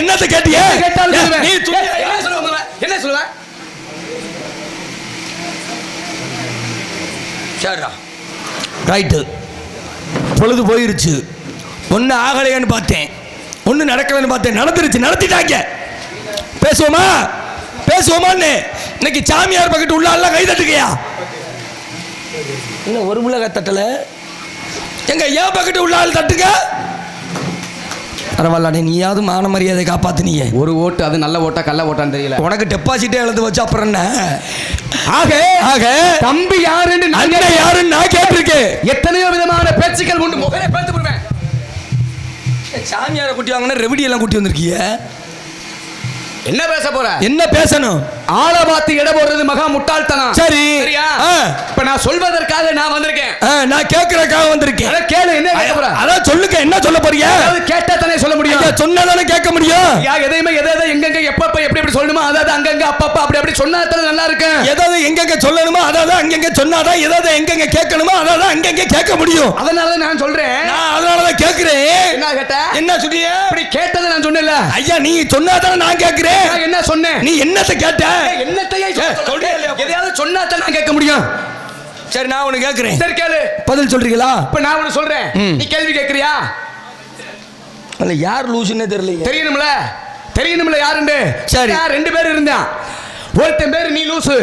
என்னத்த கேட்டிய. நீ என்ன சொல்லுவ சரிடா ரைட்டு பொழுது போயிருச்சு. ஒன்று ஆகலையான்னு பார்த்தேன். ஒன்று நடக்கலைன்னு பார்த்தேன். நடந்துருச்சு. நடத்திட்டாங்க. பேசுவோமா? பேசுவோமான்னு. இன்னைக்கு சாமியார் பக்கத்து உள்ள எல்லாம் கை தட்டுக்கையா? இன்னும் ஒரு முள்ள தட்டல. எங்க ஏன் பக்கத்து உள்ள ஆள் தட்டுங்க? பரவாயில்ல நீயாவது மான மரியாதை காப்பாத்துனீங்க. ஒரு ஓட்டு அது நல்ல ஓட்டா கள்ள ஓட்டான்னு தெரியல. உனக்கு டெபாசிட்டே எழுந்து வச்சு அப்புறம் என்ன? ஆக ஆக. தம்பி யாருன்னு நான் யாருன்னு நான் கேட்டிருக்கேன். எத்தனையோ விதமான பேச்சுக்கள் உண்டு. முகரே பேத்து போடுவேன் சாமியாரை கூட்டி வாங்கினா ரெவடி எல்லாம் கூட்டி வந்திருக்கீங்க என்ன பேச போற? என்ன பேசணும்? ஆளை பார்த்து இட போடுறது மகா முட்டாள்தனம். சரி. இப்ப நான் சொல்வதற்காக நான் வந்திருக்கேன். நான் கேட்கறதுக்காக வந்திருக்கேன். அத கேளு என்ன கேட்க போற? அதான் சொல்லுங்க என்ன சொல்ல போறீங்க? அதாவது கேட்டா தானே சொல்ல முடியும். சொன்னாதானே கேட்க முடியும்? யா எதையுமே எதை எதை எங்கெங்க எப்பப்ப எப்படி எப்படி சொல்லணுமோ அதாவது அங்கங்க அப்பப்ப அப்படி அப்படி சொன்னா தானே நல்லா இருக்கும். ஏதாவது எங்கெங்க சொல்லணுமோ அதாவது அங்கங்க சொன்னாதான் ஏதாவது எங்கெங்க கேட்கணுமோ அதாவது அங்கங்க கேட்க முடியும். அதனால நான் சொல்றேன். நான் அதனாலதான் கேட்கிறேன். என்ன கேட்ட? என்ன சொல்றிய அப்படி கேட்டதை நான் சொன்னேன்ல. ஐயா நீ சொன்னாதானே நான் கேட்கிறேன். நான் என்ன சொன்னேன்? நீ என்னத்த கேட்ட? என்னத்தையே? எதையாவது சொன்னா தான் நான் கேட்க முடியும். சரி நான் உனக்கு கேட்கிறேன். சரி கேளு. பதில் சொல்றீங்களா? இப்ப நான் ஒண்ணு சொல்றேன். நீ கேள்வி கேட்கறியா? இல்ல யார் லூசுன்னே தெரியல தெரியணும்ல? தெரியணும்ல யாருண்டு? சரி. யார் ரெண்டு பேர் இருந்தான். ஒருத்தன் பேரு நீ லூசு.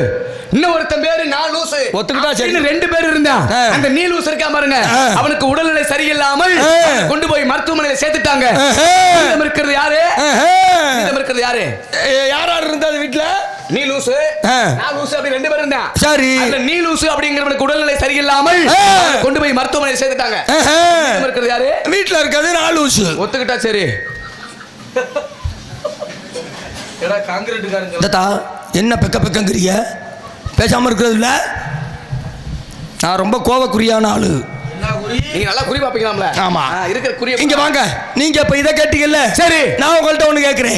இன்னும் ஒருத்தன் பேரு நான் லூசு. ஒத்துக்கிட்டா சரி. ரெண்டு பேர் இருந்தான். அந்த நீ லூசு இருக்கா பாருங்க. அவனுக்கு உடல்நிலை சரியில்லாமல் கொண்டு போய் மருத்துவமனையில சேர்த்துட்டாங்க. இருக்கிறது யாரு? இருக்கிறது யாரு? யார் இருந்தாது வீட்டுல நீ லூசு? ஆ. நான் லூசு அப்படி ரெண்டு பேர் இருந்தான் சரி. அந்த நீ லூசு அப்படிங்கிறவனுக்கு உடல்நிலை சரியில்லாமல் கொண்டு போய் மருத்துவமனையில சேர்த்துட்டாங்க. இருக்கிறது யாரு? வீட்டுல இருக்கிறது நான் லூசு. ஒத்துக்கிட்டா சரி. தாத்தா என்ன பெக்க பெக்கங்கிறீங்க? பேசாம இருக்கிறது இல்ல? நான் ரொம்ப கோவக்குரியான ஆளு. நீங்க நல்லா குறி பாப்பீங்களாம்ல ஆமா. இருக்கிற குறிய இங்க வாங்க நீங்க இப்ப இத கேட்டீங்கல்ல சரி. நான் உங்கள்ட்ட ஒண்ணு கேக்குறேன்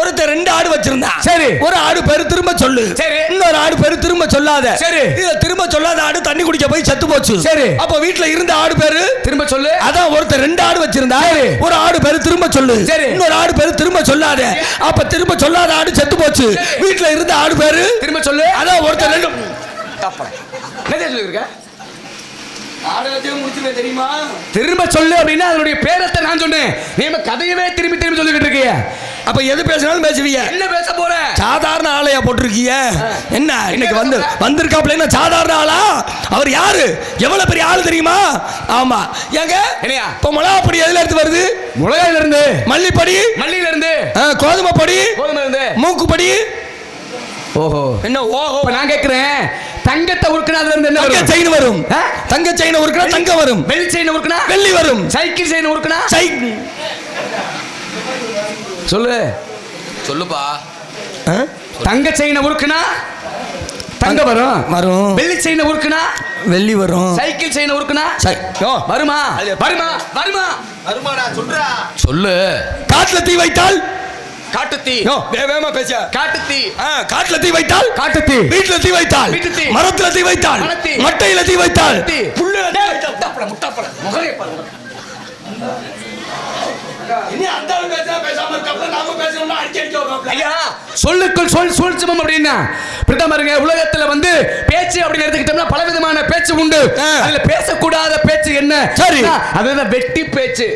ஒருத்தர் ரெண்டு ஆடு வச்சிருந்தான் சரி. ஒரு ஆடு பேரு திரும்ப சொல்லு சரி. இன்னொரு ஆடு பேரு திரும்ப சொல்லாத சரி. இதுல திரும்ப சொல்லாத ஆடு தண்ணி குடிக்க போய் செத்து போச்சு சரி. அப்ப வீட்டுல இருந்த ஆடு பேரு திரும்ப சொல்லு அதான் ஒருத்தர் ரெண்டு ஆடு வச்சிருந்தா சரி. ஒரு ஆடு பேரு திரும்ப சொல்லு சரி. இன்னொரு ஆடு பேரு திரும்ப சொல்லாத அப்ப திரும்ப சொல்லாத ஆடு செத்து போச்சு வீட்டுல இருந்த ஆடு பேரு திரும்ப சொல்லு அதான் ஒருத்தர் ரெண்டு என்ன சொல்லிருக்க திரும்ப சொல்லு அப்படின்னா அதனுடைய பேரத்தை நான் சொன்னேன். நீ கதையவே திரும்பி திரும்பி சொல்லிக்கிட்டு இருக்கிய. அப்ப எது பேசினாலும் பேசுவீங்க? என்ன பேச போற? சாதாரண ஆளையா போட்டிருக்கீங்க என்ன இன்னைக்கு வந்து வந்திருக்காப்ல என்ன சாதாரண ஆளா? அவர் யாரு? எவ்வளவு பெரிய ஆள் தெரியுமா? ஆமா. ஏங்க என்னையா? இப்ப மிளகா பொடி எதுல இருந்து வருது? முளையில இருந்து மல்லிப்பொடி? மல்லியில இருந்து கோதுமை பொடி? கோதுமை இருந்து மூக்கு பொடி ஓஹோ. என்ன ஓஹோ. இப்ப நான் கேக்குறேன் தங்கத்தை உருக்குனா அதுல இருந்து என்ன தங்க வரும்? செயின் வரும். ஆ? தங்க செயின் உருக்குனா தங்கம் வரும். வெள்ளி செயின் உருக்குனா? வெள்ளி வரும். சைக்கிள் செயின் உருக்குனா? சை சொல்லு. சொல்லுப்பா. ஆ? தங்க செயினை உருக்குனா? தங்க வரும். வரும். வெள்ளி செயினை உருக்குனா? வெள்ளி வரும். சைக்கிள் செயினை உருக்குனா? வருமா? வருமா? வருமா? வருமாடா சொல்றா. சொல்லு. காட்டுல தீ வைத்தால்? காட்டுத்தீ. வேகமா பேச. காட்டுத்தீ. காட்டுல தீ வைத்தால்? காட்டுத்தீ. வீட்டுல தீ வைத்தால். மரத்துல தீ வைத்தால். மட்டையில தீ வைத்தால். புல்லுல தீ வைத்தால்? முட்டாப்பட முட்டாப்பட முகரே பாரு இனி அந்த பேசா. பேசாம இருக்காப்ல நாம பேசணும்னா அடிச்சு அடிச்சு வருவாப்ல. ஐயா சொல்லுக்குள் சொல் சூழ்ச்சிமம் அப்படின்னா பிரதமருங்க உலகத்துல வந்து பேச்சு அப்படின்னு எடுத்துக்கிட்டோம்னா பல விதமான பேச்சு உண்டு. அதுல பேசக்கூடாத பேச்சு என்ன? சரி. அதுதான் வெட்டி பேச்சு.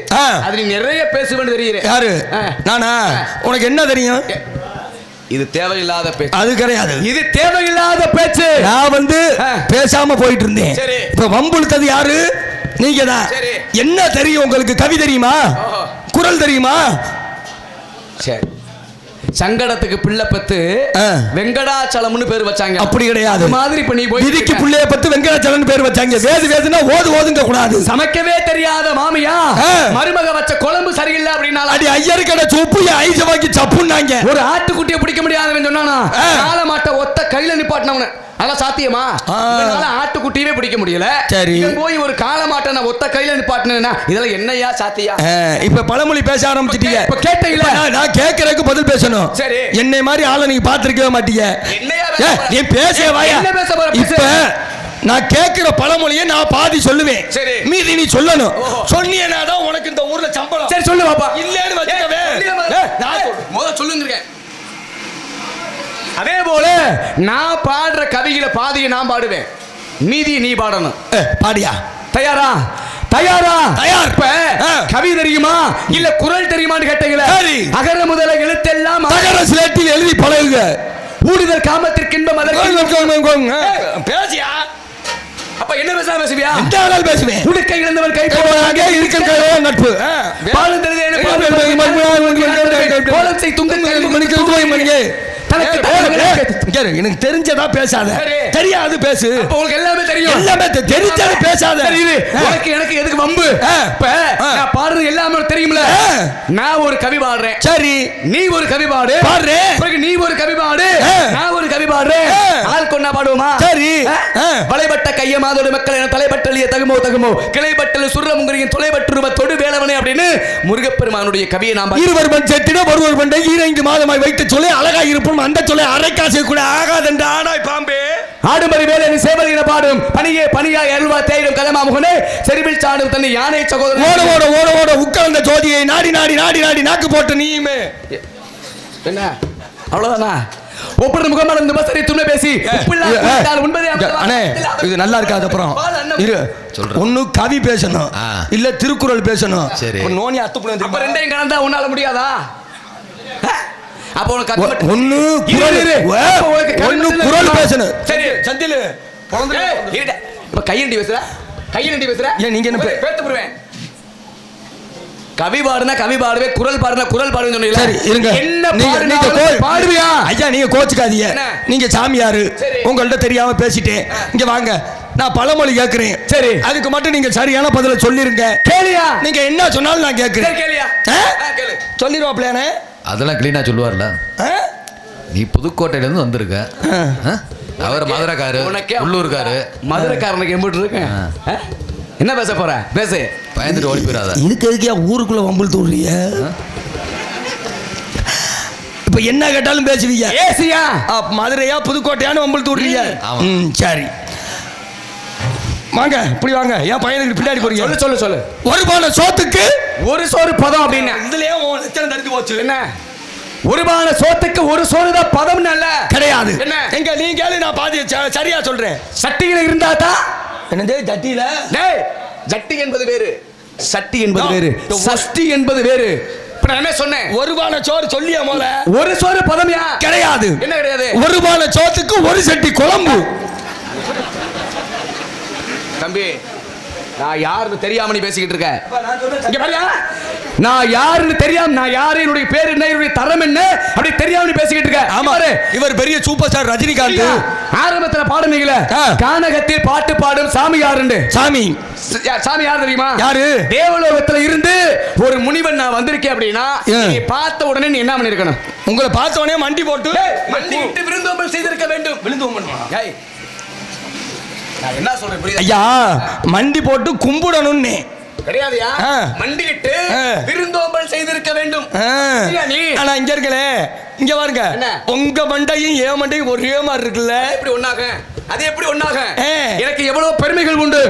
அது நீ நிறைய பேசுவேன்னு தெரியுது. யாரு. நானா? உனக்கு என்ன தெரியும்? இது தேவையில்லாத பேச்சு. அது கிடையாது. இது தேவையில்லாத பேச்சு. நான் வந்து. பேசாம போயிட்டு இருந்தேன் சரி. இப்ப வம்புழுத்தது யாரு? நீங்க தான் சரி. என்ன தெரியும் உங்களுக்கு? கவி தெரியுமா. குரல் தெரியுமா? சரி சங்கடத்துக்கு பிள்ளை பத்து. வெங்கடாச்சலம்னு பேர் வச்சாங்க. அப்படி கிடையாது. மாதிரி இப்ப நீ போய் விதிக்கு புள்ளைய பத்து வெங்கடாச்சலன் பேர் வச்சாங்க. வேது வேதுன்னா ஓது ஓதுங்க கூடாது சமைக்கவே தெரியாத மாமியா. மருமக அடி ஐயர் கடை சூப்பு ஐச வாங்கி சப்புன்னாங்க ஒரு ஆட்டுக்குட்டியை பிடிக்க முடியாதவன் சொன்னானா. கால மாட்டை ஒத்த கையில நிப்பாட்டினவன அதெல்லாம் சாத்தியமா ஆட்டுக்குட்டியவே பிடிக்க முடியல சரி. போய் ஒரு கால மாட்டை நான் ஒத்த கையில நிப்பாட்டினா இதெல்லாம் என்னையா சாத்தியா இப்ப பழமொழி பேச ஆரம்பிச்சிட்டீங்க இப்ப கேட்டீங்களா? நான் கேட்கறதுக்கு பதில் பேசணும் சரி. என்னை மாதிரி ஆளை நீங்க பாத்திருக்கவே மாட்டீங்க என்னையா? நீ பேச வாயா என்ன பேச போற? இப்ப நான் கேட்கிற பழமொழியை நான் பாதி சொல்லுவேன். சரி. மீதி நீ சொல்லணும். சொன்னீங்கன்னா தான் உனக்கு இந்த ஊர்ல சம்பளம். சரி சொல்லு பாப்பா. இல்லன்னு வச்சுக்கவே. நான் சொல்றேன். அதே போல நான் பாடுற கவிகளை பாதியை நான் பாடுவேன். மீதி நீ பாடணும். பாடியா? தயாரா? தயாரா? தயார். இப்ப. கவி தெரியுமா? இல்ல குரல் தெரியுமான்னு கேட்டீங்களா. அகர முதல எழுத்தெல்லாம் தகர சிலேட்டில் எழுதி பழகுக ஊடுதல் காமத்திற்கு இன்பம் அதற்கு பேசியா? அப்ப என்ன பேசாம பேசுவியா? எந்த ஆளால் பேசுவேன்? உடுக்கை கை அங்கே இருக்கிற நட்பு. பாலம் ஏய், பாலம் ஏய், ஏய், ஏய், ஏய், ஏய், கோலம் செய் துங்க மணிக்கு, மணிக்கு, எனக்கு தெரிஞ்சதா பேசாத. தெரியாது பேசு. உங்களுக்கு எல்லாமே தெரியும். எல்லாமே தெரிஞ்சது பேசாத. உனக்கு எனக்கு எதுக்கு வம்பு. நான் பாடுறது எல்லாமே தெரியும்ல. நான் ஒரு கவி பாடுறேன். சரி. நீ ஒரு கவி பாடு. பாடுறேன். நீ ஒரு கவி பாடு. நான் ஒரு கவி பாடுறேன். ஆள் கொண்டா பாடுவோமா? சரி. வளைபட்ட கைய மாதோடு மக்கள் என தலைப்பட்டலிய தகுமோ தகுமோ. கிளைப்பட்டல் சுர்ரமுங்கரியின் தொலைபட்டுருவ தொடு வேலவனே அப்படின்னு முருகப்பெருமானுடைய கவியை நாம் இருவர் செட்டிட ஒருவர் பண்டை ஈரைந்து மாதமாய் வைத்து சொல்லி அழகா இருப்போம் அந்த சொல்லை அரைக்காசை கூட ஆகாதென்ற ஆடாய் பாம்பே ஆடுமறி வேலை சேவலின பாடும் பணியே பணியா எல்வா தேடும் கலமா முகனே செறிவில் சாடும் தன்னை யானை ஓட சகோதரன் ஓட ஓட ஓட உட்கார்ந்த ஜோதியை நாடி நாடி நாடி நாடி நாக்கு போட்டு நீயுமே என்ன அவ்வளவுதானா ஒப்பட முகமலர்ந்து பசரி துணை பேசி. அண்ணே இது நல்லா இருக்காது அப்புறம். இரு சொல்றேன். ஒண்ணு கவி பேசணும். இல்ல திருக்குறள் பேசணும் சரி. நோனி அத்துப்புலம் அப்ப ரெண்டையும் கலந்தா உன்னால முடியாதா? அப்ப உனக்கு ஒண்ணு இரு, குரல்? பேசணும் சரி. சந்திலு. இப்ப கையண்டி பேசுற கையண்டி பேசுற ஏன் நீங்க என்ன பேத்து போடுவேன். கவி பாடுனா கவி பாடுவேன் குரல் பாடுனா குரல் பாடுவேன் சொன்னீங்களா? சரி இருங்க. என்ன நீங்க பாடுவியா ஐயா நீங்க கோச்சுக்காதீங்க? நீங்க சாமியாரு. சரி. உங்கள்ட்ட தெரியாம பேசிட்டேன். இங்க வாங்க. நான் பழமொழி கேக்குறேன். சரி. அதுக்கு மட்டும் நீங்க சரியான பதில சொல்லிருங்க. கேளியா. நீங்க என்ன சொன்னாலும் நான் சரி கேக்குறேன். கேளியா. சொல்லிடுவாப்லையானே அதெல்லாம் கிளீனா சொல்லுவார்ல. ஆ? நீ புதுக்கோட்டையில இருந்து வந்திருக்க? அவர் மதுரைக்காரு உனக்கே உள்ளூர்காரு. மதுரைக்காரனுக்கு எம்பிட்டு இருக்கேன். ஆ? என்ன பேச போற? பேசு. பயந்துட்டு ஓடி போயிடாத. இதுக்கு எதுக்கியா ஊருக்குள்ள வம்புல் தூடுறிய இப்ப என்ன கேட்டாலும் பேசுவீங்க. ஏசியா? ஆ, மதுரையா புதுக்கோட்டையான்னு வம்புல் தூடுறீங்க சரி. வாங்க இப்படி வாங்க. என் பையனுக்கு பின்னாடி போறீங்க. சொல்லு சொல்லு சொல்லு. ஒரு பான சோத்துக்கு ஒரு சோறு பதம் அப்படின்னா. இதுலயே உன் லட்சணம் தடுத்து போச்சு. என்ன? ஒரு பான சோத்துக்கு ஒரு சோறு தான் பதம் அல்ல. கிடையாது. என்ன? எங்க நீ கேளு நான் பாதி சரியா சொல்றேன். சட்டியில இருந்தா தான். என்னது ஜட்டியில? டேய் ஜட்டி என்பது வேறு. சட்டி என்பது. வேறு. சஷ்டி என்பது வேறு. என்ன சொன்னேன்? ஒரு பான சோறு சொல்லியா மோல ஒரு சோறு பதம்யா? கிடையாது. என்ன கிடையாது? ஒரு பான சோத்துக்கு ஒரு சட்டி குழம்பு. தம்பி நான் யாருன்னு தெரியாம நீ பேசிக்கிட்டு இருக்க. இங்க பாரியா நான் யாருன்னு தெரியாம நான் யாரு என்னுடைய பேர் என்ன என்னுடைய தரம் என்ன அப்படி தெரியாம நீ பேசிக்கிட்டு இருக்க. ஆமா. பாரு. இவர் பெரிய சூப்பர் ஸ்டார் ரஜினிகாந்த்? ஆரம்பத்துல பாடுனீங்கள ஆ. கானகத்தில் பாட்டு பாடும் சாமி யாருண்டு? சாமி. சாமி யார் தெரியுமா? யாரு? தேவலோகத்துல இருந்து ஒரு முனிவன் நான் வந்திருக்கேன் அப்படின்னா. நீ பார்த்த உடனே நீ என்ன பண்ணிருக்கணும் உங்களை பார்த்த உடனே மண்டி போட்டு மண்டியிட்டு விருந்தோம்பல் செய்திருக்க வேண்டும். ஏய், நான் என்ன சொல்றேன் புரியுதா? ஐயா மண்டி போட்டு கும்பிடணும்னே. கிடையாதுயா? ஆ. விருந்தோம்பல் செய்திருக்க வேண்டும்? ஆனா இங்க இருக்கலே. இங்க பாருங்க? உங்க மண்டையும் ஏன் மண்டையும் ஒரே மாதிரி இருக்குல்ல. எப்படி ஒண்ணாக? அது எப்படி ஏ. எனக்கு எவ்வளவு பெருமைகள் உண்டு.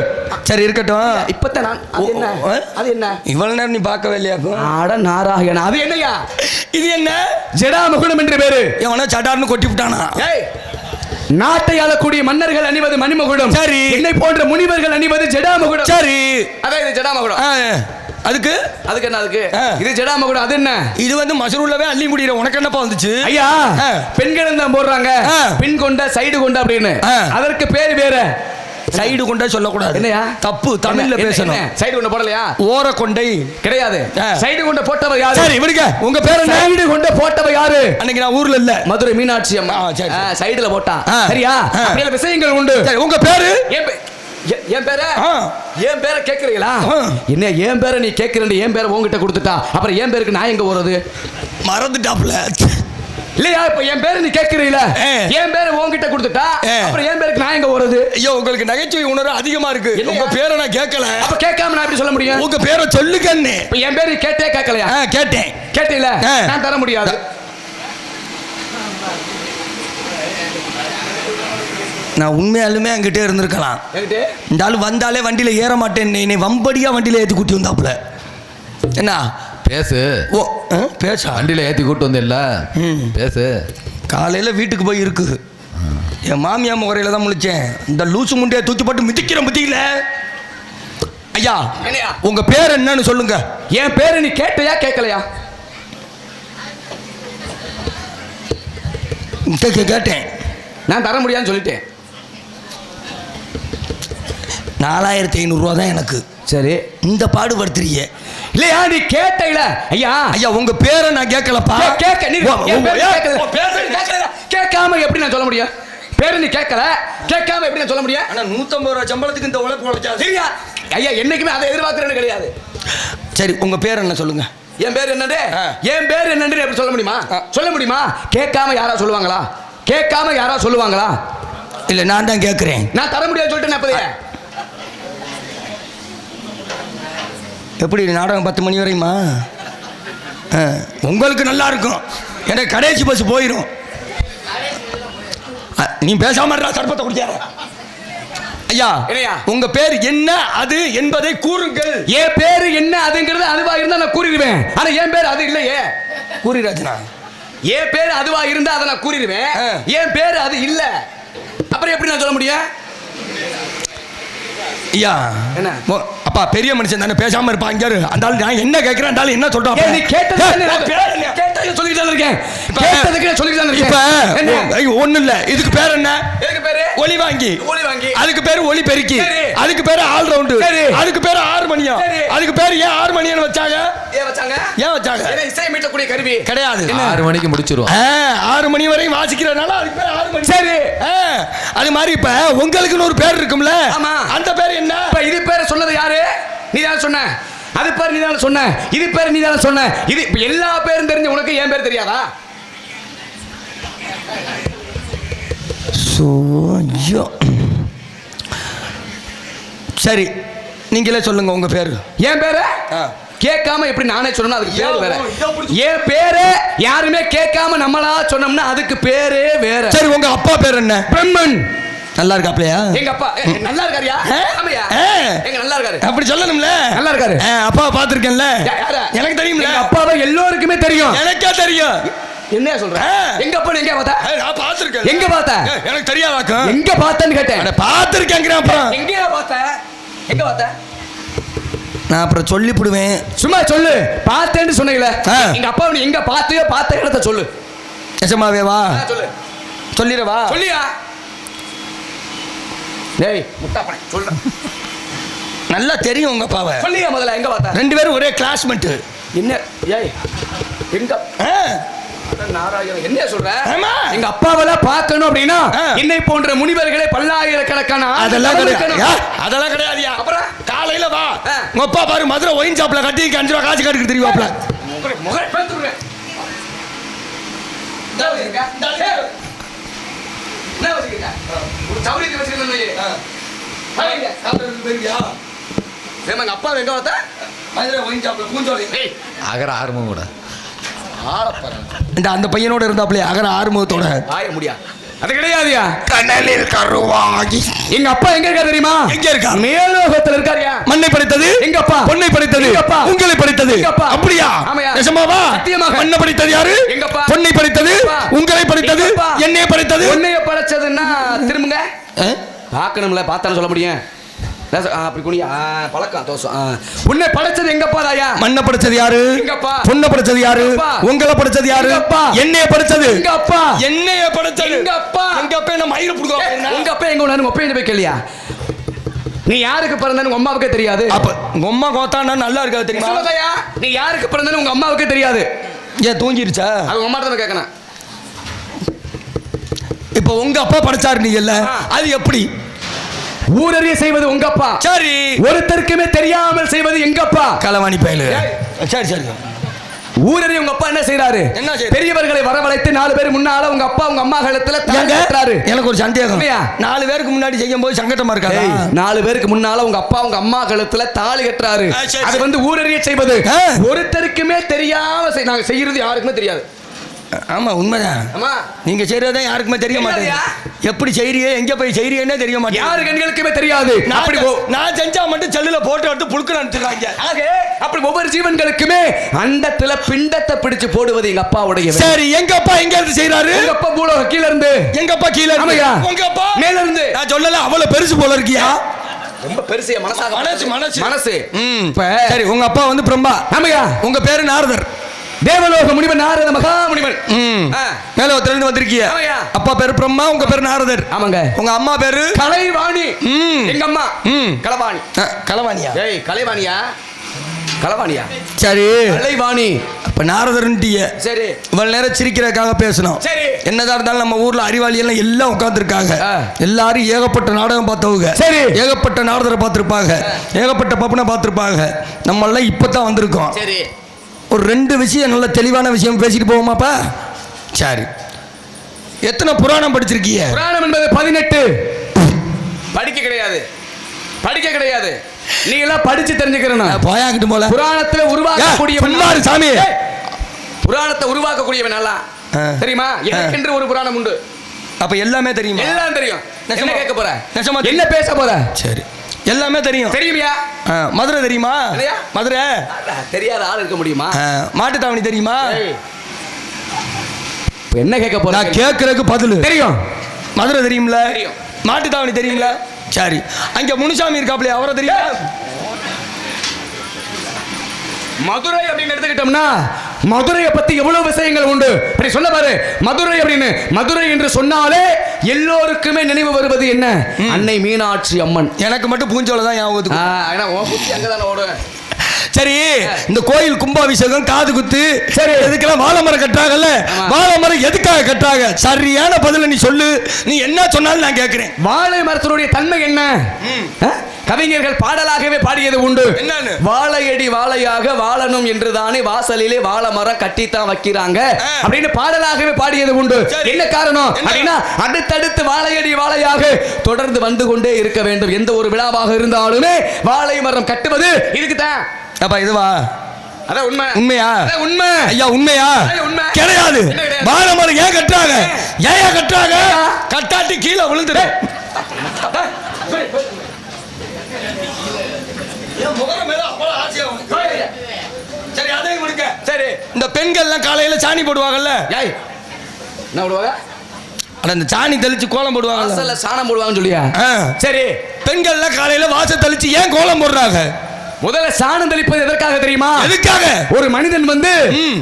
சரி இருக்கட்டும். இப்பத்தான் நான் அது என்ன? அது என்ன? இவ்வளவு நேரம் நீ பார்க்கவே இல்லையாக்கும் ஆட நாராயண அது என்னய்யா? இது என்ன? ஜடாமுகுணம் என்று பேரு. எவனா சட்டார்னு கொட்டி விட்டானா? ஏய் நாட்டை ஆளக்கூடிய மன்னர்கள் அணிவது மணிமகுடம். சரி. என்னை போன்ற முனிவர்கள் அணிவது ஜடாமகுடம். சரி. அதான் இது ஜடாமகுடம். அதுக்கு? அதுக்கு என்ன அதுக்கு. இது ஜடாமகுடம் அது என்ன? இது வந்து மசரூல்லவே அள்ளி முடிகிற உனக்கு என்னப்பா வந்துச்சு? ஐயா ஆ. பெண்கள் தான் போடுறாங்க. பின் கொண்ட சைடு கொண்ட அப்படின்னு. அதற்கு பேர் வேற. சைடு கொண்டே சொல்லக்கூடாது. என்னையா? தப்பு தமிழ்ல பேசணும். சைடு கொண்ட போடலையா? ஓர கொண்டை. கிடையாது. சைடு கொண்ட போட்டவ யாரு? சரி விடுங்க. உங்க பேர் என்ன? சைடு கொண்ட போட்டவ யாரு? அன்னைக்கு நான் ஊர்ல இல்ல. மதுரை மீனாட்சி அம்மா. சரி. சைடுல போட்டா. சரியா. அப்படியே விஷயங்கள் உண்டு. உங்க பேரு? என் பேர. என் பேரை கேக்குறீங்களா ஆ. என்ன என் பேரை நீ கேக்குறேன் என் பேரை உன்கிட்ட கொடுத்துட்டா? அப்புறம் என் பேருக்கு நான் எங்க போறது? மறந்துட்டாப்ல இல்லையா இப்ப என் பேரை நீ கேக்குறீங்களா ஆ. என் பேரை உன்கிட்ட கொடுத்துட்டா. அப்புறம் என் பேருக்கு நான் எங்க போறது? ஐயோ உங்களுக்கு நகைச்சுவை உணர்வு அதிகமா இருக்கு? உங்க பேரை நான் கேட்கல. அப்ப கேட்காம நான் எப்படி சொல்ல முடியும்? உங்க பேரை சொல்லுங்கன்னு. இப்ப என் பேரு கேட்டே கேட்கலையா? கேட்டேன். கேட்டீல. நான் தர முடியாது. நான் உண்மையாலுமே அங்கிட்டே இருந்திருக்கலாம். இந்த ஆள் வந்தாலே வண்டியில ஏற மாட்டேன் என்னை வம்படியா வண்டியில ஏத்தி கூட்டி வந்தாப்புல. என்ன? பேசு. ஓ பேசா? வண்டியில ஏத்தி கூட்டு வந்தில்ல ம். பேசு. காலையில் வீட்டுக்கு போய் இருக்குது என் மாமியா முறையில் தான் முழிச்சேன். இந்த லூசு முண்டையை தூக்கி போட்டு மிதிக்கிற மிதிக்கல ஐயா என்னையா? உங்க பேர் என்னன்னு சொல்லுங்க. என் பேரு நீ கேட்டையா கேட்கலையா கேட்டேன். நான் தர முடியாதுன்னு சொல்லிட்டேன். நாலாயிரத்தி ஐநூறுரூவா தான் எனக்கு. சரி. இந்த பாடுபடுத்துறீங்க. இல்லையா நீ கேட்டையில? ஐயா. ஐயா உங்க பேரை நான் கேட்கலப்பா. கேட்க நீ. கேட்காம எப்படி நான் சொல்ல முடியும்? பேரு நீ கேட்கல. கேட்காம எப்படி நான் சொல்ல முடியும்? ஆனா நூத்தம்பது ரூபா சம்பளத்துக்கு இந்த உழைப்பு உழைச்சாது சரியா? ஐயா என்னைக்குமே அதை எதிர்பார்க்கறேன்னு கிடையாது. சரி உங்க பேர் என்ன சொல்லுங்க? என் பேர் என்னண்டு. என் பேர் என்னண்டு எப்படி சொல்ல முடியுமா. சொல்ல முடியுமா? கேட்காம யாரா சொல்லுவாங்களா? கேட்காம யாரா சொல்லுவாங்களா? இல்ல நான் தான் கேட்கிறேன். நான் தர முடியாது சொல்லிட்டு அப்பதையே. எப்படி நாடகம் பத்து மணி வரையுமா? உங்களுக்கு நல்லா இருக்கும். எனக்கு கடைசி பஸ் போயிடும் நீ பேசாம சர்பத்தை குடிக்காத ஐயா? உங்க பேர் என்ன அது என்பதை கூறுங்கள். என் பேரு என்ன அதுங்கிறது அதுவா இருந்தா நான் கூறிடுவேன். ஆனா என் பேர் அது இல்லையே? கூறிராஜனா என் பேர் அதுவா இருந்தா அதை நான் கூறிடுவேன். என் பேர் அது இல்ல? அப்புறம் எப்படி நான் சொல்ல முடியும்? ஐயா என்ன? அப்பா பெரிய மனுஷன் தானே பேசாம இருப்பா இங்க இரு. அந்த ஆளு நான் என்ன கேட்கிறேன் அந்த ஆளு என்ன சொல்றான் சொல்லிட்டு இருக்கேன் இப்ப- கேட்டதுக்கு நான் சொல்லிட்டு தான் இப்ப இருக்கேன். என்ன? ஓ, ஐயோ, ஒண்ணும் இல்ல. இதுக்கு பேர் என்ன? ஒலி வாங்கி. ஒலி வாங்கி. அதுக்கு பேரு ஒலி பெருக்கி. சரி. அதுக்கு பேரு ஆல் ரவுண்டு சரி. அதுக்கு பேரு ஆறு மணியம் சரி. அதுக்கு பேரு ஏன் ஆறு மணியன்னு வச்சாங்க? ஏன் வச்சாங்க? ஏன் வச்சாங்க? ஏன்னா இசை மீட்டக்கூடிய கருவி. கிடையாது. ஆறு மணிக்கு முடிச்சிருவோம். ஆறு மணி வரையும் வாசிக்கிறதுனால அதுக்கு பேர் ஆறு மணி. சரி. அது மாதிரி இப்ப உங்களுக்குன்னு ஒரு பேர் இருக்கும்ல? ஆமா. அந்த பேர் என்ன? இது பேர் சொன்னது யாரு? நீ தான் சொன்ன. அது பேர் நீ தானே சொன்ன. இது பேர் நீ தானே சொன்ன. இது இப்ப எல்லா பேரும் தெரிஞ்ச உனக்கு என் பேர் தெரியாதா? சோ, ஐயோ. சரி நீங்களே சொல்லுங்க உங்க பேரு. என் பேரு. கேட்காம எப்படி நானே சொன்னா அதுக்கு பேரு வேற. என் பேரு யாருமே கேட்காம நம்மளா சொன்னோம்னா அதுக்கு பேரே வேற. சரி உங்க அப்பா பேர் என்ன? பிரம்மன். நல்லா இருக்காப்லையா எங்க அப்பா நல்லா இருக்காருயா? ஆமையா. எங்க நல்லா இருக்காரு அப்படி சொல்லணும்ல? நல்லா இருக்காரு அப்பாவை பார்த்திருக்கேன்ல? எனக்கு தெரியும்ல? எங்க அப்பாவை எல்லோருக்குமே தெரியும். எனக்கே தெரியும். என்ன சொல்ற. எங்க அப்பா எங்க பார்த்த? நான் பார்த்திருக்கேன் எங்க பார்த்த? எனக்கு தெரியாதாக்கும் எங்க பார்த்தேன்னு கேட்டேன். அட, பார்த்திருக்கேங்கிறேன் அப்புறம். எங்கயா பார்த்த? எங்க பார்த்த? நான் அப்புறம் சொல்லிவிடுவேன் சும்மா சொல்லு. பார்த்தேன்னு சொன்னீங்களே. எங்க அப்பா நீ எங்க பார்த்தியோ பார்த்த இடத்த சொல்லு. நிஜமாவே வா. சொல்லு. சொல்லிடவா சொல்லியா? டேய். முட்டா பணை சொல்லு நல்லா தெரியும் உங்க அப்பாவை. சொல்லியா முதல்ல எங்க பார்த்த? ரெண்டு பேரும் ஒரே கிளாஸ்மேட் என்ன ஏய் எங்க? நாராயணன் என்ன சொல்ற. எங்க அப்பாவெல்லாம் பார்க்கணும் அப்படின்னா. என்னை போன்ற முனிவர்களே பல்லாயிரக்கணக்கான அதெல்லாம் கிடையாது. அதெல்லாம் கிடையாதுயா. அப்புறம்? காலையில வா. ஆ. உங்க அப்பா பாரு மதுரை ஒயின் ஷாப்ல கட்டி அஞ்சு ரூபா காசு கட்டுக்கு தெரியுவாப்ல. என்ன? ஒரு அப்பா எங்க பார்த்த மதுரை ஒயின் ஷாப்ல பூஞ்சோலை. ஏய், அகர ஆரம்பம் கூட இந்த அந்த பையனோட இருந்தாப்ல அகர ஆறுமுகத்தோட. ஆய முடியா? அது கிடையாதுயா கனலில் கருவாகி எங்க அப்பா எங்க இருக்கா தெரியுமா எங்க இருக்கா? மேலோகத்துல இருக்காருயா மண்ணை படைத்தது எங்க அப்பா. பொன்னை படைத்தது எங்க அப்பா. உங்களை படைத்தது எங்க அப்பா. அப்படியா. நிஜமாவா சத்தியமாக. மண்ணை படைத்தது யாரு எங்க அப்பா. பொன்னை படைத்தது. உங்களை படைத்தது. என்னைய படைத்தது உன்னைய படைச்சதுன்னா திரும்புங்க? பார்க்கணும்ல பார்த்தாலும் சொல்ல முடியும் அப்படி குனியா ஆ, பழக்கம் தோசம். உன்னை படைச்சது எங்கப்பா தாயா? மண்ணை படைச்சது யாரு? எங்க அப்பா. பொண்ணை படைச்சது யாரு. உங்களை படைச்சது யாரு? அப்பா. என்னைய படைச்சது? எங்க அப்பா என்னைய படைச்சது? எங்க அப்பா. எங்க அப்பா என்ன ஏய், புடுங்க உங்க அப்பா எங்க உணர்ந்து ஒப்பையில போய் கேளியா? நீ யாருக்கு பிறந்தன்னு உங்க அம்மாவுக்கே தெரியாது. அப்ப உங்க அம்மா கோத்தானா நல்லா இருக்காது தெரியுமா? சொல்லுதையா நீ யாருக்கு பிறந்தன்னு உங்க அம்மாவுக்கே தெரியாது. ஏன் தூங்கிருச்சா? அது உங்க அம்மா தான் கேட்கணும் இப்ப உங்க அப்பா படைச்சாரு நீங்கல்ல ஆ. அது எப்படி? ஊரறிய செய்வது உங்க அப்பா சரி ஒருத்தருக்குமே தெரியாமல் செய்வது எங்க அப்பா களவாணி பயலு. சரி சரி ஊரறிய உங்க அப்பா என்ன செய்யறாரு என்ன? பெரியவர்களை வரவழைத்து நாலு பேர் முன்னால உங்க அப்பா உங்க அம்மா கழுத்துல தாலி ஏங்க? கட்டுறாரு எனக்கு ஒரு சந்தேகம்? நாலு பேருக்கு முன்னாடி செய்யும் போது சங்கடமா இருக்காதா நாலு பேருக்கு முன்னால உங்க அப்பா உங்க அம்மா கழுத்துல தாலி கட்டுறாரு அது. வந்து ஊரறிய செய்வது. ஒருத்தருக்குமே தெரியாம நாங்க செய்யறது யாருக்குமே தெரியாது ஆமா உண்மைதான். ஆமா நீங்க செய்யறதே யாருக்குமே தெரிய மாட்டேங்குது? எப்படி செய்றியே எங்க போய் செய்றியன்னே தெரிய மாட்டேங்குது. யாரு கண்களுக்குமே தெரியாது. அப்படி நான் செஞ்சா மட்டும் செல்லுல போட்டோ எடுத்து புழுக்க அனுப்பிச்சிருக்காங்க ஆக, அப்படி ஒவ்வொரு ஜீவன்களுக்குமே அண்டத்துல பிண்டத்தை பிடிச்சு போடுவது எங்க அப்பாவுடைய. சரி எங்க அப்பா எங்க இருந்து செய்யறாரு உங்க அப்பா பூலோக கீழ இருந்து எங்க அப்பா கீழ இருந்து. உங்க அப்பா? மேல இருந்து நான் சொல்லல அவ்வளவு பெருசு போல இருக்கியா? ரொம்ப பெருசு மனசு, மனசு. மனசு. ம். இப்ப சரி உங்க அப்பா வந்து பிரம்மா. ஆமையா? உங்க பேரு நாரதர். தேவலோக முனிவன் நாரத மகா முனிவன். மேல ஒருத்தர் இருந்து வந்திருக்கீங்க ஆமையா. அப்பா பேரு பிரம்மா உங்க பேரு நாரதர். ஆமாங்க. உங்க அம்மா பேரு? கலைவாணி. ம். எங்க அம்மா? ம். கலைவாணி. அஹ், களவாணியா ஏய் கலைவாணியா? கலைவாணியா? சரி. கலைவாணி. அப்ப நாரதர்ன்ட்டிய. சரி. இவ்வளவு நேரம் சிரிக்கிறதுக்காக பேசணும். சரி. என்னதான் இருந்தாலும் நம்ம ஊர்ல அறிவாளி எல்லாம் எல்லாம் உட்கார்ந்துருக்காங்க. ஆ. எல்லாரும் ஏகப்பட்ட நாடகம் பார்த்தவங்க. சரி. ஏகப்பட்ட நாரதரை பார்த்திருப்பாங்க. ஏகப்பட்ட பப்பனை பார்த்திருப்பாங்க. நம்ம எல்லாம் இப்பதான் வந்திருக்கோம். சரி. ஒரு ரெண்டு விஷயம் நல்ல தெளிவான விஷயம் பேசிட்டு போவோமாப்பா? சரி. எத்தனை புராணம் படிச்சிருக்கீங்க? புராணம் என்பது பதினெட்டு. படிக்க கிடையாது. படிக்க கிடையாது. நீ எல்லாம் படிச்சு தெரிஞ்சுக்கிறணும். போயாங்கிட்டு போல. புராணத்துல உருவாக்கக்கூடியவன் சும்மா இரு சாமி. புராணத்தை உருவாக்கக்கூடியவன் நல்லா ஆ. தெரியுமா? எனக்கென்று ஒரு புராணம் உண்டு. அப்ப எல்லாமே தெரியுமா? எல்லாம் தெரியும். என்ன? கேட்க போற? என்ன பேச போற? சரி. எல்லாமே தெரியும். தெரியுமியா? மதுரை தெரியுமா? மதுரை. தெரியாத ஆள் இருக்க முடியுமா? ஆ, மாட்டுத்தாவணி தெரியுமா? என்ன கேட்க போற நான் கேட்கறதுக்கு பதில். தெரியும். மதுரை தெரியும்ல? தெரியும். மாட்டுத்தாவணி தெரியுங்களா சரி. அங்க முனுசாமி இருக்காப்லையா? அவரை தெரியும்? மதுரை அப்படின்னு எடுத்துக்கிட்டோம்னா மதுரையை பத்தி எவ்வளவு விஷயங்கள் உண்டு? அப்படி சொல்ல பாரு. மதுரை அப்படின்னு மதுரை என்று சொன்னாலே எல்லோருக்குமே நினைவு வருவது என்ன? அன்னை மீனாட்சி அம்மன். எனக்கு மட்டும் பூஞ்சோல தான் ஞாபகத்துக்கு ஏன்னா ஓடும் சரி இந்த கோயில் கும்பாபிஷேகம் காது குத்து சரி. எதுக்கெல்லாம் வாழை மரம் கட்டுறாங்கல்ல. வாழை மரம் எதுக்காக கட்டுறாங்க? சரியான பதில நீ சொல்லு. நீ என்ன சொன்னாலும் நான் கேட்கிறேன். வாழை மரத்தினுடைய தன்மை என்ன? கவிஞர்கள் பாடலாகவே பாடியது உண்டு? வாழையடி வாழையாக வாழணும் என்று தானே வாசலிலே வாழை மரம் கட்டித்தான் வைக்கிறாங்க. அப்படின்னு பாடலாகவே பாடியது உண்டு. என்ன காரணம்? அப்படின்னா அடுத்தடுத்து வாழையடி வாழையாக தொடர்ந்து வந்து கொண்டே இருக்க வேண்டும். எந்த ஒரு விழாவாக இருந்தாலுமே வாழை மரம் கட்டுவது இதுக்கு தான் அப்பா இதுவா? உண்மையா? உண்மை. ஐயா உண்மையா. கிடையாது? வாழை மரம் ஏன் கட்டுறாங்க? ஏன்? கட்டுறாங்க? கட்டாட்டி கீழே விழுந்துரு சரி அதையும் கொடுக்க சரி. இந்த பெண்கள்லாம் காலையில சாணி போடுவாங்கல்ல? ஏய் என்ன விடுவாங்க அட இந்த சாணி தெளிச்சு கோலம் போடுவாங்கல்ல? வாசல்ல சாணம் போடுவாங்கன்னு சொல்லியா. சரி. பெண்கள்லாம் காலையில வாசல் தெளிச்சு ஏன் கோலம் போடுறாங்க? முதல்ல சாணம் தெளிப்பது எதற்காக தெரியுமா? எதுக்காக? ஒரு மனிதன் வந்து.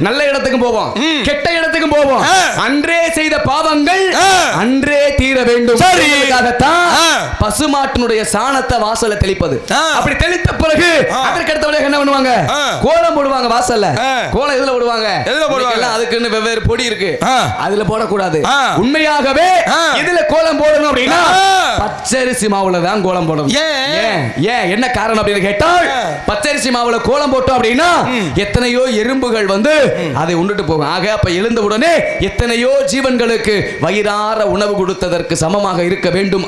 நல்ல இடத்துக்கும் போவோம். கெட்ட இடத்துக்கும் போவோம். அன்றே செய்த பாவங்கள். அன்றே தீர வேண்டும். சரி. பசுமாட்டினுடைய சாணத்தை வாசல்ல தெளிப்பது. அப்படி தெளித்த பிறகு. அதற்கு அடுத்தவங்க என்ன பண்ணுவாங்க. கோலம் போடுவாங்க வாசல்ல. கோலம் எதுல போடுவாங்க எதுல போடுவாங்க? இன்னைக்கெல்லாம் அதுக்குன்னு வெவ்வேறு பொடி இருக்கு. அதுல போடக்கூடாது. உண்மையாகவே. இதுல கோலம் போடணும் அப்படின்னா. பச்சரிசி மாவுல தான் கோலம் போடணும் ஏன்? ஏன் என்ன காரணம் அப்படின்னு கேட்டால். பச்சரிசி மாவுல கோலம் போட்டோம் அப்படின்னா எத்தனையோ எறும்புகள் வந்து அதை உண்டுட்டு போகும் ஆக அப்ப எழுந்த உடனே எத்தனையோ ஜீவன்களுக்கு வயிறார உணவு கொடுத்ததற்கு சமமாக இருக்க வேண்டும்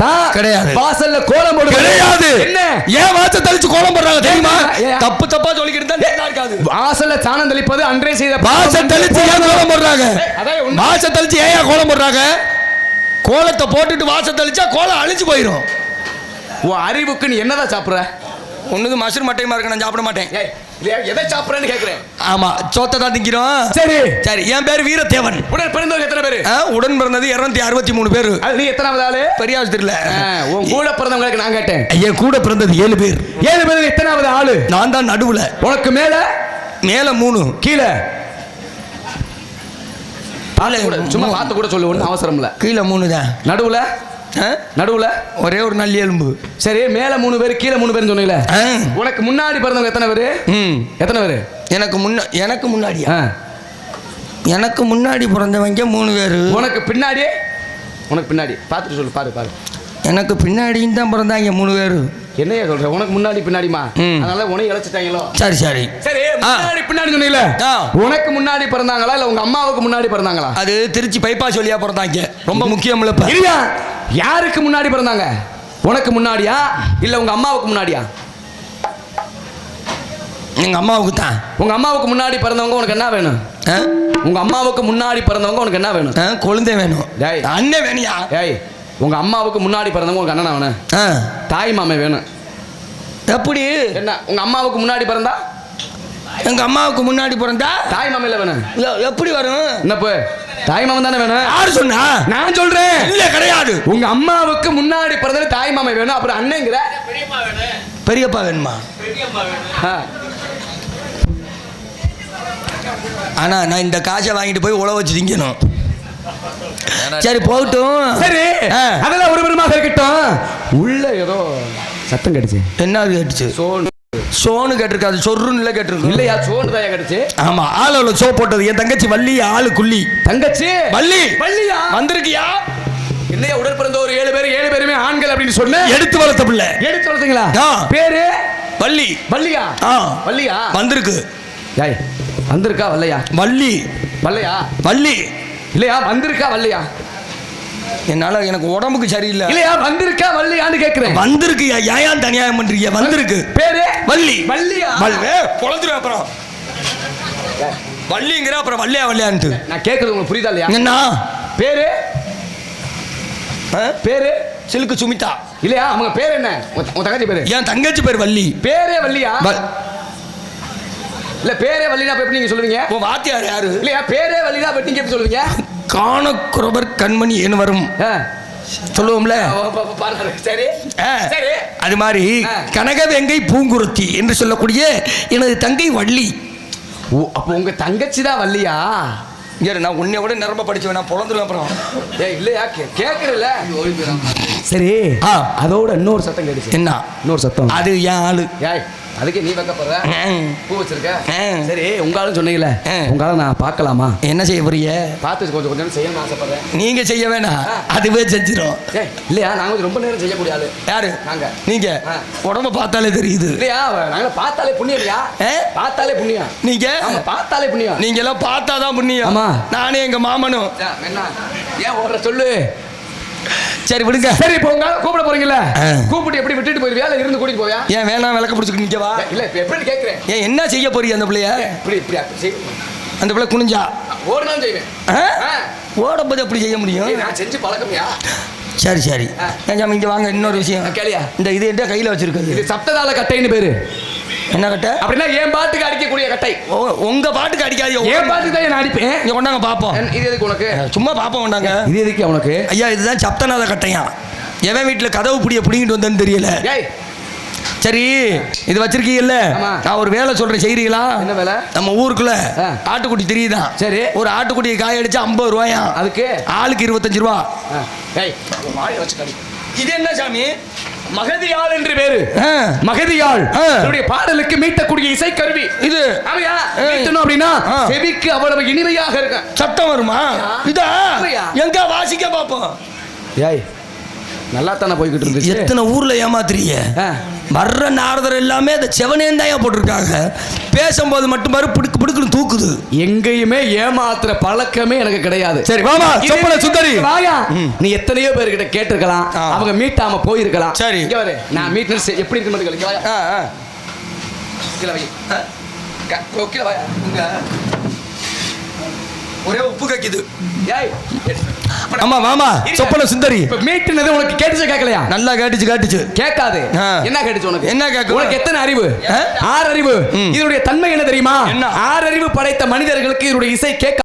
அப்படிங்கிறதுக்காகத்தான் கிடையாது. வாசல்ல கோலம் போடுவது கிடையாது. என்ன? ஏன் வாசல் தெளிச்சு கோலம் போடுறாங்க தெரியுமா? தப்பு தப்பா சொல்லிக்கிட்டு தான் நல்லா இருக்காது. வாசல்ல சாணம் தெளிப்பது அன்றே செய்த வாசல் தெளிச்சு ஏன் கோலம் போடுறாங்க. வாசல் தெளிச்சு ஏன் கோலம் போடுறாங்க? கோலத்தை போட்டுட்டு வாசல் தெளிச்சா கோலம் அழிஞ்சு போயிடும் உன் அறிவுக்கு நீ என்னதான் சாப்பிடுற? ஒண்ணுக்கு மஷ்ரூம் மட்டையுமா இருக்கு நான் சாப்பிட மாட்டேன். எதை சாப்பிடுறேன்னு கேக்குறேன். ஆமா சோத்தை தான் திங்கிறோம். சரி. சரி என் பேர் வீரத்தேவன். உடன் பிறந்தவங்க எத்தனை பேரு? உடன் பிறந்தது இருநூத்தி அறுபத்தி மூணு பேர் நீ எத்தனாவது ஆளு? பெரிய ஆ, உன் கூட பிறந்தவங்களுக்கு நான் கேட்டேன். என் கூட பிறந்தது ஏழு பேர். ஏழு பேர் எத்தனாவது ஆளு? நான் தான் நடுவுல. உனக்கு மேல? மேல மூணு. கீழே. சும்மா பார்த்து கூட சொல்லு ஒன்றும் அவசரம் இல்ல. கீழே மூணு தான் நடுவுல? நடுவுல? ஒரே ஒரு நல்ல எலும்பு. சரி மேல மூணு பேர் கீழே மூணு பேர் சொன்னீங்களே. உனக்கு முன்னாடி பிறந்தவங்க எத்தனை பேரு? ம். எத்தனை பேரு? எனக்கு முன்ன எனக்கு முன்னாடியா? ஆ. எனக்கு முன்னாடி பிறந்தவங்க மூணு பேர். உனக்கு பின்னாடி உனக்கு பின்னாடி. பார்த்துட்டு சொல்லு பாரு பாரு. எனக்கு பின்னாடியும் தான் பிறந்தாங்க மூணு பேர். என்னையா சொல்ற? உனக்கு முன்னாடி பின்னாடிமா. அதனால உனக்கு இழைச்சிட்டாங்களோ? சரி சரி. சரி முன்னாடி பின்னாடி சொன்னீங்களே. உனக்கு முன்னாடி பிறந்தாங்களா இல்ல உங்க அம்மாவுக்கு முன்னாடி பிறந்தாங்களா? அது திருச்சி பைபாஸ் வழியா பிறந்தாங்க. ரொம்ப முக்கியம் இப்ப இல்லையா யாருக்கு முன்னாடி பிறந்தாங்க? உனக்கு முன்னாடியா இல்ல உங்க அம்மாவுக்கு முன்னாடியா? எங்க அம்மாவுக்கு தான். உங்க அம்மாவுக்கு முன்னாடி பிறந்தவங்க உனக்கு என்ன வேணும்? ஆ? உங்க அம்மாவுக்கு முன்னாடி பிறந்தவங்க உனக்கு என்ன வேணும்? ஆ, கொழுந்தே வேணும். டேய். அண்ணன் வேணியா? ஏய் உங்க அம்மாவுக்கு முன்னாடி பிறந்தவங்க உனக்கு அண்ணனா ஆ. தாய் மாமே வேணும் எப்படி? என்ன உங்க அம்மாவுக்கு முன்னாடி பிறந்தா? எங்க அம்மாவுக்கு முன்னாடி பிறந்தா? தாய் மாமையில வேணும் எ- எப்படி வரும்? என்னப்பு தாய் மாமன் தானே வேணும் யாரு சொன்னா? நான் சொல்றேன். இல்ல கிடையாது. உங்க அம்மாவுக்கு முன்னாடி பிறந்தது தாய் மாமை வேணும் அப்புறம் அண்ணங்கிற? பெரியப்பா வேணுமா. ஆனா நான் இந்த காசை வாங்கிட்டு போய் உழ வச்சு திங்கணும். சரி போகட்டும். சரி. அதெல்லாம் ஒரு பெருமாக இருக்கட்டும். உள்ள ஏதோ சத்தம் கடிச்சு என்ன கேட்டுச்சு? சோன். சோனு கேட்டிருக்காது சொருன்னு இல்ல கேட்டிருக்கு இல்லையா சோன் தான் கடிச்சு ஆமா ஆளோல சோ போட்டது. என் தங்கச்சி வள்ளி ஆளு குள்ளி. தங்கச்சி? வள்ளி. வள்ளியா? வந்திருக்கியா? இல்லையா உடன் பிறந்த ஒரு ஏழு பேர் ஏழு பேருமே ஆண்கள் அப்படின்னு சொன்ன எடுத்து வளர்த்த பிள்ளை. எடுத்து ஆ. பேரு? வள்ளி. வள்ளியா? ஆ. வள்ளியா? வந்திருக்கு. ஏய் வந்திருக்கா வல்லையா வள்ளி. வல்லையா வள்ளி. இல்லையா? வந்திருக்கா வல்லையா? என்னால எனக்கு உடம்புக்கு சரியில்லை. இல்லையா? வந்திருக்கா வல்லையான்னு கேக்குறேன் வந்திருக்கு ஏன் தனியாயம் பண்றீங்க. வந்திருக்கு. பேரு? வள்ளி. வள்ளியா வள்ளி பொழந்துரு அப்புறம். வள்ளிங்கிற அப்புறம் வள்ளியா வள்ளியான்ட்டு நான் கேக்குறது உங்களுக்கு புரியுதா இல்லையா? என்ன? பேரு? பேரு? சிலுக்கு சுமிதா இல்லையா? அவங்க பேர் என்ன? உன் தங்கச்சி பேரு? என் தங்கச்சி பேர் வள்ளி. பேரே வள்ளியா இல்ல பேரே அப்ப எப்படி நீங்க சொல்லுவீங்க? உன் வாத்தியார் யாரு? இல்லையா பேரே வள்ளினா அப்ப நீங்க எப்படி சொல்லுவீங்க? காணக்குறவர் கண்மணி ஏன் வரும் ஆ. சொல்லுவோம்ல. சரி. சரி. அது மாதிரி ஆ. கனகவெங்கை பூங்குருத்தி என்று சொல்லக்கூடிய எனது தங்கை வள்ளி. ஓ அப்போ உங்க தங்கச்சி தான் வள்ளியா? இங்க இரு, நான் உன்னை விட நிரம்ப படிச்சவன் நான் பொழந்துருவேன் அப்புறம். ஏய் இல்லையா கே கேக்குறல சரி ஆ. அதோட இன்னொரு சத்தம் கேட்டுச்சு. என்ன? இன்னொரு சத்தம். அது என் ஆளு? ஏய் அதுக்கு நீ வைக்கப்படுற ம். பூ வச்சிருக்க. சரி உங்க ஆளும் சொன்னீங்கல்ல ஆ. உங்க ஆளை நான் பார்க்கலாமா? என்ன செய்ய போறீங்க? பார்த்து கொஞ்சம் கொஞ்சம் செய்யணும்னு ஆசைப்படுறேன். நீங்க செய்ய வேணாம். அதுவே செஞ்சிடும் இல்லையா? நாங்க ரொம்ப நேரம் செய்யக்கூடிய ஆளு. யாரு? நாங்க. நீங்க. உடம்ப பார்த்தாலே தெரியுது. இல்லையா? நாங்க பார்த்தாலே புண்ணியம் இல்லையா? பார்த்தாலே புண்ணியம். நீங்க? பார்த்தாலே புண்ணியம். நீங்க எல்லாம் பார்த்தாதான் புண்ணியம். ஆமா. நானே எங்க மாமனும். என்ன ஏன் ஓடுற சொல்லு. சரி விடுங்க. சரி இப்போ உங்க கூப்பிட போறீங்கல்ல. கூப்பிட்டு எப்படி விட்டுட்டு போயிருவியா? இல்ல இருந்து கூட்டிட்டு போவியா? ஏன் வேணாம் விளக்க பிடிச்சிட்டு நிக்கவா இல்ல இப்ப எப்படி கேக்குறேன். ஏன் என்ன செய்ய போறீங்க அந்த பிள்ளைய? இப்படி இப்படி. அந்த பிள்ளை குனிஞ்சா? ஓடுனாலும் செய்வேன். ஓடும்போது எப்படி செய்ய முடியும்? நான் செஞ்சு பழக்கமியா. சரி சரி. ஏன் இங்க வாங்க இன்னொரு விஷயம். கேளியா. இந்த இது என்ன கையில வச்சிருக்குது இது சப்ததாள கட்டைன்னு பேரு. என்ன கட்ட? அப்படின்னா என் பாட்டுக்கு அடிக்கக்கூடிய கட்டை. உங்க பாட்டுக்கு அடிக்காதீங்க என் பாட்டுக்கு. தான் நான் அடிப்பேன். இங்க கொண்டாங்க பாப்போம். இது எதுக்கு உனக்கு? சும்மா பாப்போம் கொண்டாங்க. இது எதுக்கு உனக்கு? ஐயா இதுதான் சப்தநாத கட்டையா? எவன் வீட்டுல கதவு புடிய பிடிங்கிட்டு வந்தேன்னு தெரியல. ஏய். சரி இது வச்சிருக்கீங்கல்ல. நான் ஒரு வேலை சொல்றேன் செய்றீங்களா? என்ன வேலை? நம்ம ஊருக்குள்ள. ஆட்டுக்குட்டி தெரியுதான் சரி. ஒரு ஆட்டுக்குட்டியை காய அடிச்சா ஐம்பது ரூபாயா? அதுக்கு? ஆளுக்கு இருபத்தஞ்சு ரூபா. இது என்ன சாமி? மகதியாள் என்று பேரு ஆ. மகதியாள். ஆ. என்னுடைய பாடலுக்கு மீட்டக்கூடிய இசை கருவி இது ஏய். மீட்டணும் அப்படின்னா ஆ. செவிக்கு அவ்வளவு இனிமையாக இருக்கும் சத்தம் வருமா? இதா. எங்க வாசிக்க பாப்போம்? ஏய் நல்லா தானே போய்கிட்டு இருந்துச்சு? எத்தனை ஊர்ல ஏமாத்துறீங்க. வர்ற நாரதர் எல்லாமே அந்த செவனேந்தாயா போட்டிருக்காங்க. பேசும்போது மட்டும் பாரு புடுக்கு புடுக்குன்னு தூக்குது. எங்கேயுமே ஏமாத்துற பழக்கமே எனக்கு கிடையாது. சரி வாமா சொப்பன சுந்தரி. வாயா? நீ எத்தனையோ பேர்கிட்ட கேட்டிருக்கலாம். அவங்க மீட்டாம போயிருக்கலாம். சரி. நான் மீட்னு செ- எப்படி இருக்கு மட்டும். கீழே வை கீழே வாயா. ஒரே உப்பு கக்கிது ஏய் ஆமா வாமா சொப்பன சுந்தரி இப்ப மீட்டுனது உனக்கு கேட்டுச்சு கேட்கலையா நல்லா கேட்டுச்சு கேட்டுச்சு கேட்காது. என்ன கேட்டுச்சு உனக்கு என்ன கேட்கும்? உனக்கு எத்தனை அறிவு? ஆறு அறிவு. இதனுடைய தன்மை என்ன தெரியுமா என்ன? ஆறு அறிவு படைத்த மனிதர்களுக்கு இதனுடைய இசை கேட்க